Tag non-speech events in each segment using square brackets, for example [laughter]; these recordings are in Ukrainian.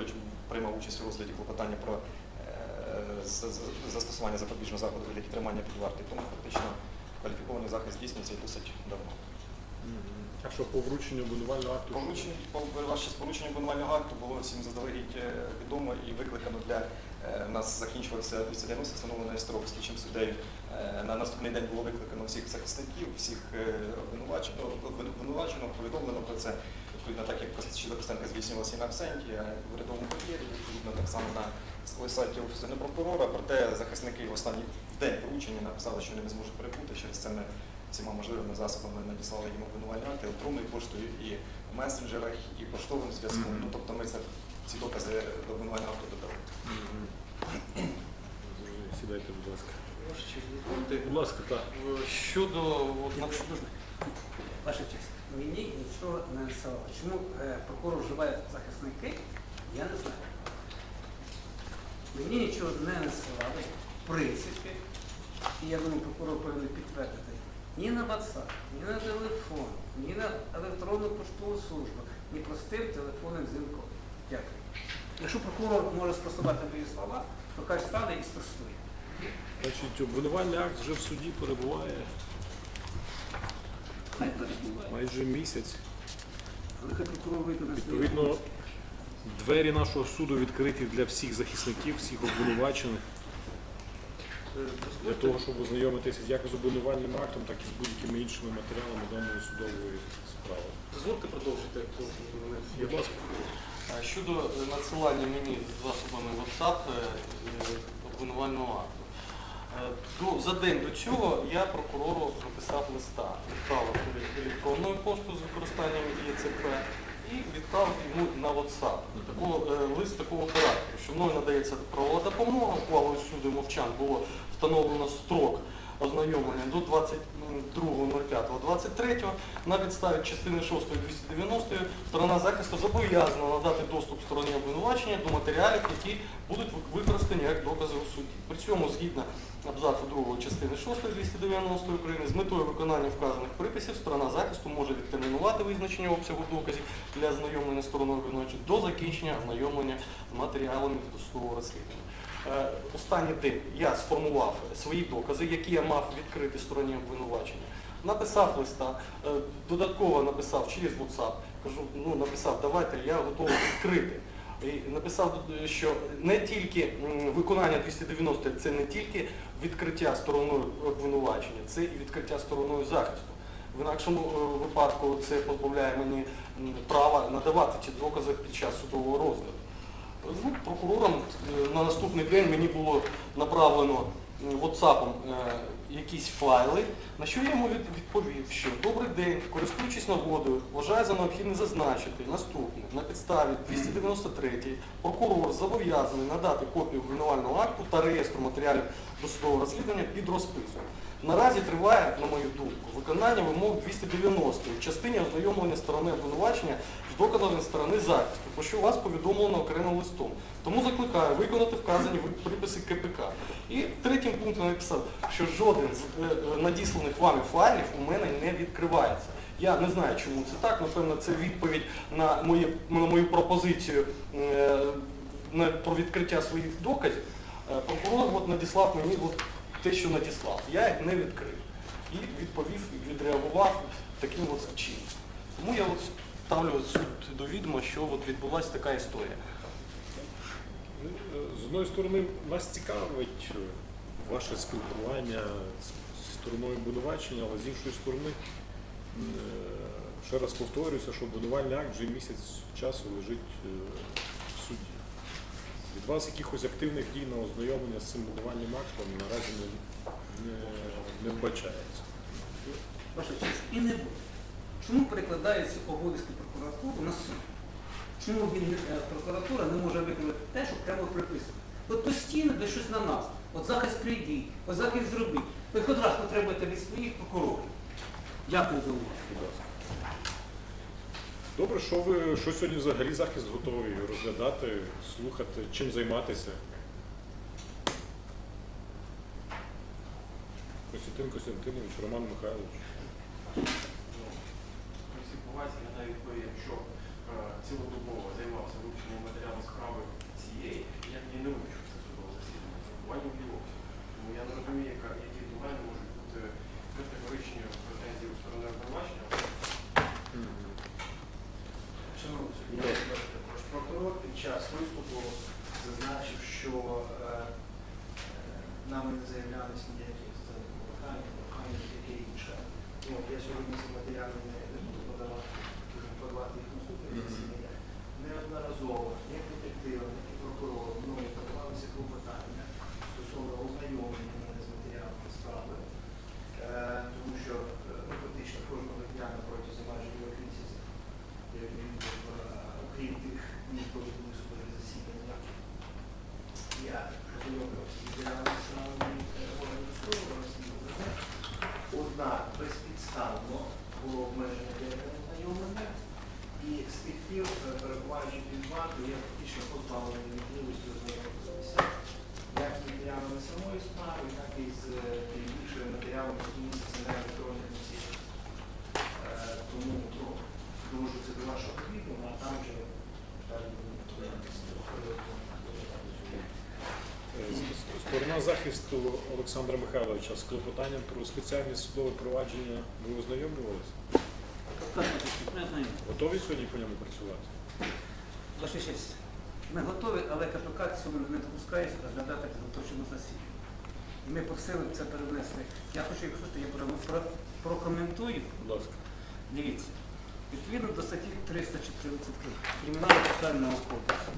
Анатолійович приймав участь у розгляді клопотання про е, застосування запобіжного заходу вигляді тримання під вартою. Тому фактично кваліфікований захист здійснюється і досить давно. А що по врученню обвинувального акту? По врученню, по ваше з порушенням обвинувального акту було всім заздалегідь е, відомо і викликано для е, нас закінчувався 290 встановлений строк слідчим суддею. На наступний день було викликано всіх захисників, всіх обвинувачено, обвинувачено, повідомлено про це. Відповідно, так як щодо Костенка здійснювалося і на абсенті, а в урядовому папері, відповідно так само на сайті Офісу Генпрокурора, проте захисники в останній день вручення написали, що вони не зможуть перебути. Через це ми всіма можливими засобами надіслали їм обвинувальні акти електронною поштою і в месенджерах, і поштовим зв'язком. Ну, тобто ми це, ці докази до обвинувального акту додали. Сідайте, будь ласка. Будь ласка, так. Е, Щодо Ваша честь, мені нічого не написало. Чому е, прокурор вживає захисники, я не знаю. Мені нічого не насилали, в принципі, і я думаю, прокурор повинен підтвердити, ні на WhatsApp, ні на телефон, ні на електронну поштову службу, ні простим телефонним дзвінком. Дякую. Якщо прокурор може спростувати мої слова, то хай стане і спростує. Значить, обвинувальний акт вже в суді перебуває Хай перебуває. майже місяць. Але хай прокурор вийде на свій Відповідно, двері нашого суду відкриті для всіх захисників, всіх обвинувачених, е, для дозвольте, того, щоб ознайомитися як з обвинувальним актом, так і з будь-якими іншими матеріалами даної судової справи. дозвольте продовжити. поки мене є. Будь ласка. Е, Щодо е, надсилання мені засобами WhatsApp е, е, обвинувального акту. Е, До, за день до цього я прокурору написав листа, відправив електронною поштою з використанням ЄЦП і відправив йому на WhatsApp. Такого, е, лист такого характеру, що мною надається правова допомога, ухвалою суду мовчан було встановлено строк ознайомлення до 22.05.23 на підставі частини 6 290 сторона захисту зобов'язана надати доступ стороні обвинувачення до матеріалів, які будуть використані як докази у суді. При цьому, згідно абзацу 2 частини 6 290 України, з метою виконання вказаних приписів сторона захисту може відтермінувати визначення обсягу доказів для ознайомлення стороною обвинувачення до закінчення ознайомлення з матеріалами досудового розслідування. Е, Останній день я сформував свої докази, які я мав відкрити стороні обвинувачення. Написав листа, е, додатково написав через WhatsApp, кажу, ну написав, давайте, я готовий відкрити. І написав, е, що не тільки виконання 290 це не тільки відкриття стороною обвинувачення, це і відкриття стороною захисту. В інакшому випадку це позбавляє мені права надавати ці докази під час судового розгляду. Ну, прокурором е, на наступний день мені було направлено WhatsApp е, якісь файли, на що я йому відповів, що добрий день, користуючись нагодою, вважаю за необхідне зазначити наступне. На підставі 293 прокурор зобов'язаний надати копію обвинувального акту та реєстру матеріалів досудового розслідування під розписом. Наразі триває, на мою думку, виконання вимог 290 в частині ознайомлення сторони обвинувачення з доказами сторони захисту, про що вас повідомлено окремим листом. Тому закликаю виконати вказані приписи КПК. І третім пунктом написав, що жоден з е, е, надісланих вами файлів у мене не відкривається. Я не знаю, чому це так. Напевно, це відповідь на, моє, на мою пропозицію е, на, про відкриття своїх доказів. Прокурор от надіслав мені от те, що надіслав. Я їх не відкрив. І відповів, відреагував таким от чином. Тому я от ставлю суд до відома, що от відбулася така історія. З одної сторони, нас цікавить ваше спілкування з стороною обвинувачення, але з іншої сторони, е, ще раз повторююся, що обвинувальний акт вже місяць часу лежить е, в суді. Від вас якихось активних дій на ознайомлення з цим обвинувальним актом наразі не, не, вбачається. Ваша честь, і не буде. Чому перекладаються обов'язки прокуратури на суд? Чому він, е, прокуратура не може виконати те, що прямо приписано? От постійно десь щось на нас. От захист прийдіть, от захист зробіть. Ви хоч раз потребуєте від своїх прокурорів. Дякую за увагу. Будь ласка. Добре, що ви що сьогодні взагалі захист готовий розглядати, слухати, чим займатися? Костянтин Костянтинович, Роман Михайлович. Всі повазі, я навіть би, якщо е, цілодобово займався вивченням матеріалу справи я не розумію, які до мене можуть бути категоричні претензії у сторони обвинувачення. Прокурор під час виступу зазначив, що е, е, нами не заявлялися ніякі закликання, прохання і таке інше. Ну, я сьогодні ці матеріали не буду подавати, подавати їх наступне засідання. Неодноразово, як детективом, як і прокурором мною подавалися клопотання. Фактично позбавлений ознайомитися як з матеріалами самої справи, так і з е, тим іншими матеріалами, які містяться на електронних носіях. Е, Тому довожу це до вашого відома, а там вже Сторона захисту Олександра Михайловича з клопотанням про спеціальне судове провадження ви ознайомлювалися? Так, ми знаємо. Готові сьогодні по ньому працювати? Ваша честь, ми готові, але КПК цього не допускає розглядати підготовчому засіданні. І ми просили це перенести. Я хочу, якщо що, я про- про- прокоментую. Будь ласка. Дивіться, відповідно до статті 314 Кримінального процесуального кодексу,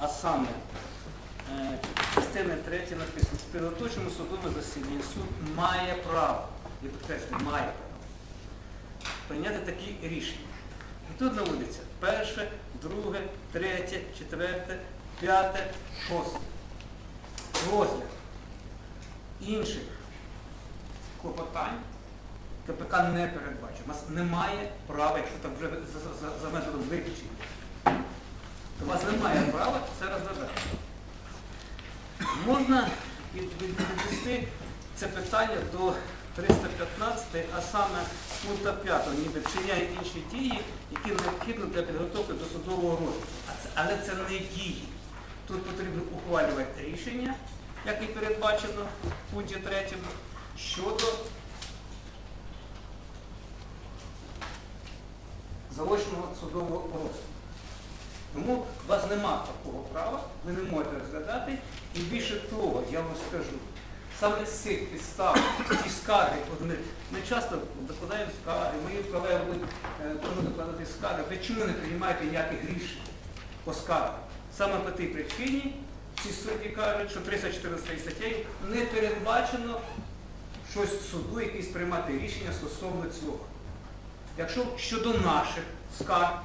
а саме е, частини 3 написано, в підготовчому судовому засіданні суд має право, я підкреслюю, має право прийняти такі рішення. Тут наводиться перше, друге, третє, четверте, п'яте, шосте. Розгляд інших клопотань КПК не передбачено. У нас немає права, якщо так вже за, за, за методом виключення, то у вас немає права це розглядати. Можна від- від- відвести це питання до 315, а саме пункта 5, ніби вчиняє інші дії, які необхідні для підготовки до судового розгляду. Але це не дії. Тут потрібно ухвалювати рішення, як і передбачено в пункті 3, щодо заочного судового розгляду. Тому у вас нема такого права, ви не можете розглядати. І більше того, я вам скажу, саме з цих підстав, ті скарги, ми, ми часто докладаємо скарги, мої колеги будуть е, докладати скарги, ви чому не приймаєте ніяких рішень по скаргах? Саме по тій причині ці судді кажуть, що 314 статтею не передбачено щось суду, якийсь приймати рішення стосовно цього. Якщо щодо наших скарг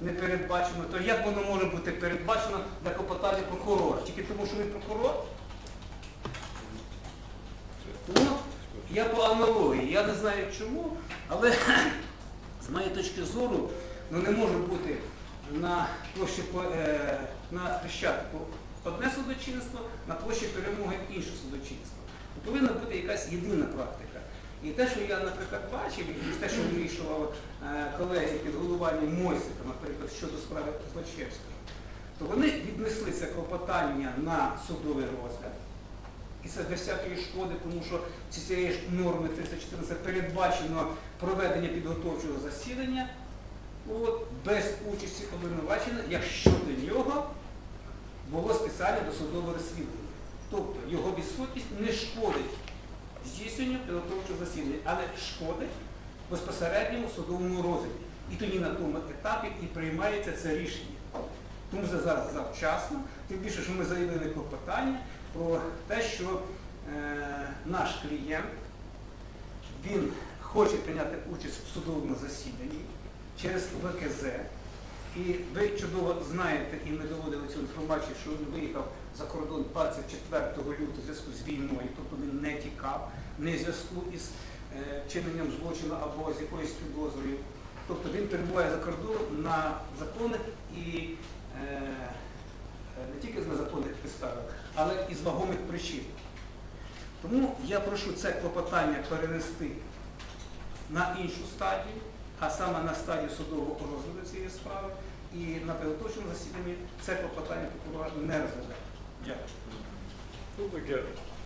не передбачено, то як воно може бути передбачено для клопотання прокурора? Тільки тому, що він прокурор? Тому я по аналогії, я не знаю чому, але [clears throat] з моєї точки зору ну, не може бути на площі е, на Хрещатику одне судочинство, на площі перемоги інше судочинство. Повинна бути якась єдина практика. І те, що я, наприклад, бачив, і те, що вирішував е, колеги під головуванням Мойсика, наприклад, щодо справи Злочевського, то вони віднесли це клопотання на судовий розгляд. Це без шкоди, тому що цієї ж норми 314 передбачено проведення підготовчого засідання от, без участі обвинувачення, якщо до нього було спеціальне досудове розслідування. Тобто його відсутність не шкодить здійсненню підготовчого засідання, але шкодить безпосередньому судовому розгляді. І тоді на тому етапі і приймається це рішення. Тому це зараз завчасно, тим більше, що ми заявили клопотання про те, що е, наш клієнт він хоче прийняти участь в судовому засіданні через ВКЗ. І ви чудово знаєте, і ми доводили цю інформацію, що він виїхав за кордон 24 лютого в зв'язку з війною, тобто він не тікав, не в зв'язку із е, чиненням злочину або з якоюсь підозрою. Тобто він перебуває за кордоном на законних і е, не тільки з незаконних підставах, але і з вагомих причин. Тому я прошу це клопотання перенести на іншу стадію, а саме на стадію судового розгляду цієї справи, і на підготовчому засіданні це клопотання прокурора не розглядає. Дякую. Ну, таке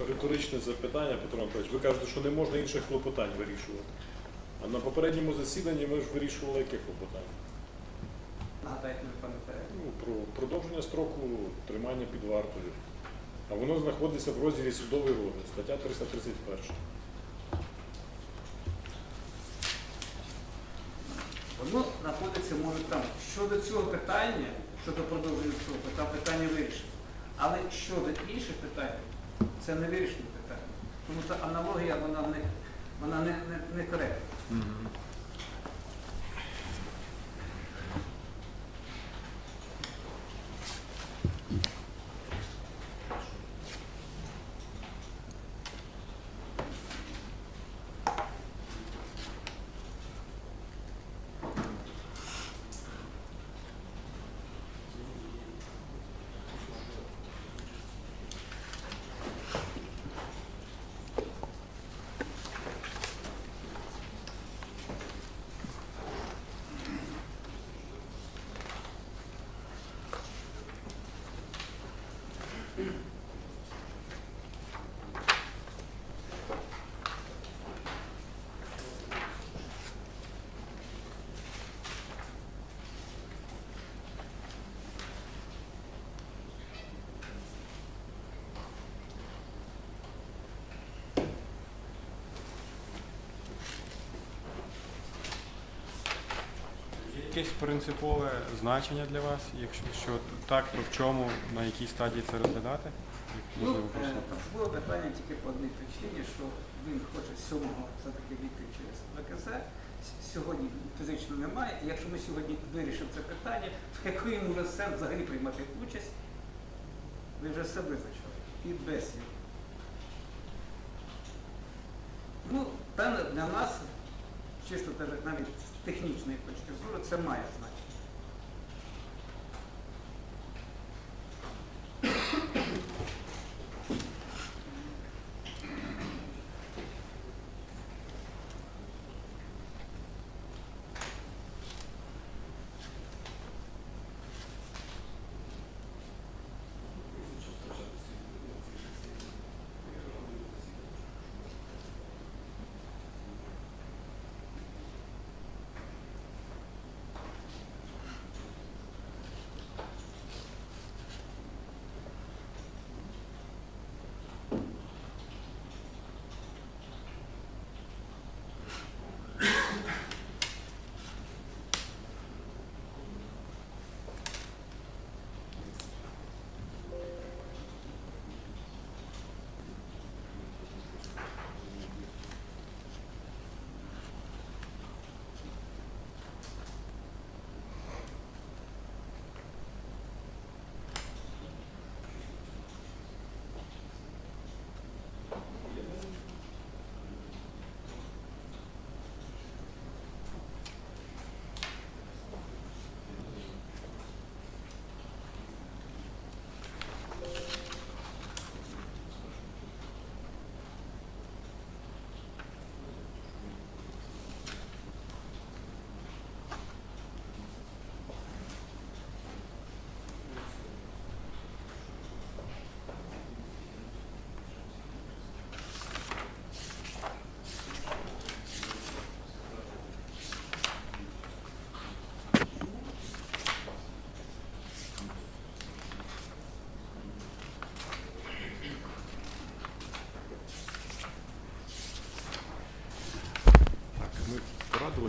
риторичне запитання, Петро Анатолійович. Ви кажете, що не можна інших клопотань вирішувати. А на попередньому засіданні ми ж вирішували яке клопотання? Нагадайте, не пам'ятаю. Ну, про продовження строку тримання під вартою. А воно знаходиться в розділі судовий розгляд, стаття 331. Воно знаходиться, може, там. Щодо цього питання, щодо продовження строку, там питання вирішено. Але щодо інших питань, це не вирішені питання. Тому що аналогія, вона не, вона не, не, не коректна. Якесь принципове значення для вас? Якщо що так, то в чому, на якій стадії це розглядати? Ну, е, було питання тільки по одній причині, що він хоче сьомого все-таки війти через ВКЗ. Сьогодні фізично немає. І якщо ми сьогодні вирішимо це питання, то який йому вже сенс взагалі приймати участь? Ви вже все визначили. І без його. Ну, певне, для нас, чисто навіть з технічної точки зору, це має значення.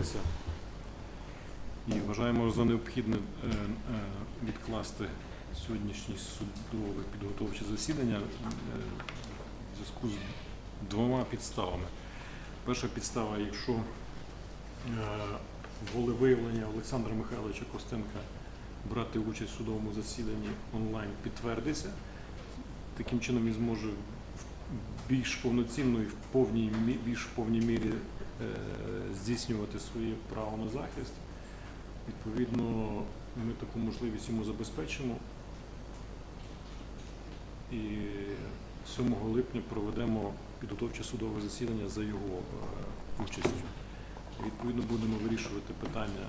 Порадилися і вважаємо за необхідне е, е, відкласти сьогоднішнє судове підготовче засідання е, в зв'язку з двома підставами. Перша підстава, якщо волевиявлення Олександра Михайловича Костенка брати участь в судовому засіданні онлайн підтвердиться, таким чином він зможе більш повноцінно і в повній більш в повній мірі здійснювати своє право на захист. Відповідно, ми таку можливість йому забезпечимо. І 7 липня проведемо підготовче судове засідання за його е, участю. Відповідно, будемо вирішувати питання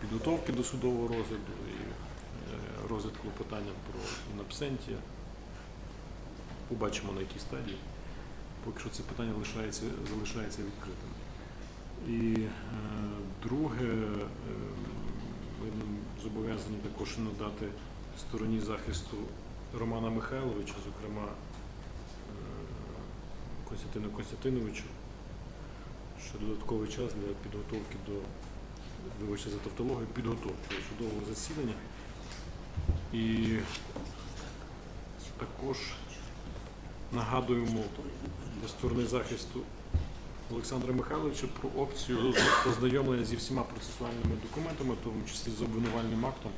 підготовки до судового розгляду і е, розгляд клопотання про інабсентія. Побачимо на якій стадії. Поки що це питання лишається, залишається відкритим. І е, друге, е, нам зобов'язані також надати стороні захисту Романа Михайловича, зокрема е, Костянтину Костянтиновичу, ще додатковий час для підготовки до, вибачте за тавтологію, підготовки до судового засідання. І також нагадуємо для сторони захисту Олександра Михайловича про опцію ознайомлення зі всіма процесуальними документами, в тому числі з обвинувальним актом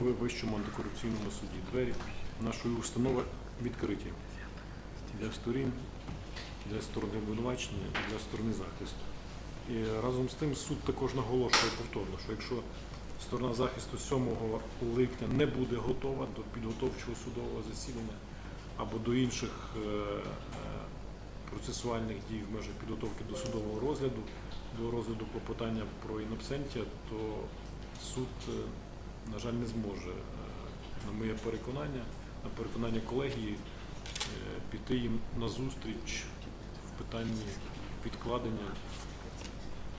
в Вищому антикорупційному суді. Двері нашої установи відкриті для сторін, для сторони обвинувачення для сторони захисту. І разом з тим суд також наголошує повторно, що якщо сторона захисту 7 липня не буде готова до підготовчого судового засідання або до інших е, процесуальних дій в межах підготовки до судового розгляду, до розгляду клопотання про інабсентія, то суд, е, на жаль, не зможе, е, на моє переконання, на переконання колегії, е, піти їм назустріч в питанні відкладення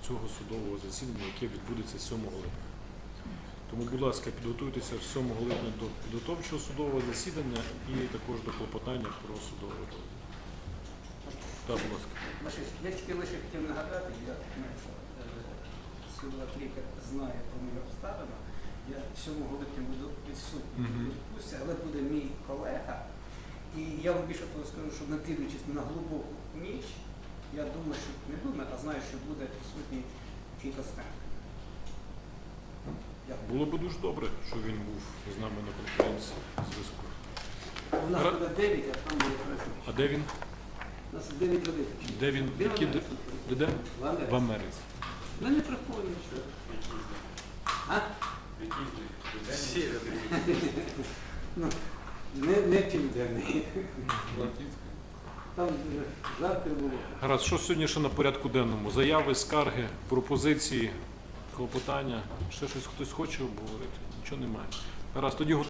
цього судового засідання, яке відбудеться 7 липня. Тому, будь ласка, підготуйтеся 7 липня до підготовчого судового засідання і також до клопотання про судовий розгляд. Так, будь ласка. Я тільки лише хотів нагадати, я е, судова лікар знає про мою обставину. Я 7 липня буду відсутній відпустці, але буде мій колега. І я вам більше того скажу, що не дивлячись на глибоку ніч, я думаю, що не думаю, а знаю, що буде присутній Кіт Остенко. Було б дуже добре, що він був з нами на конференції зв'язку. У нас буде 9, а там буде присутній. А де він? У нас 9 годин. Де він? Де Які, вони? де, де? В Америці. В Америці. Ну не приходить. що. А? Ну, не, не південний. Там дуже жарко було. Гаразд, що сьогодні ще на порядку денному? Заяви, скарги, пропозиції, клопотання. Ще щось хтось хоче обговорити? Нічого немає. Гаразд, тоді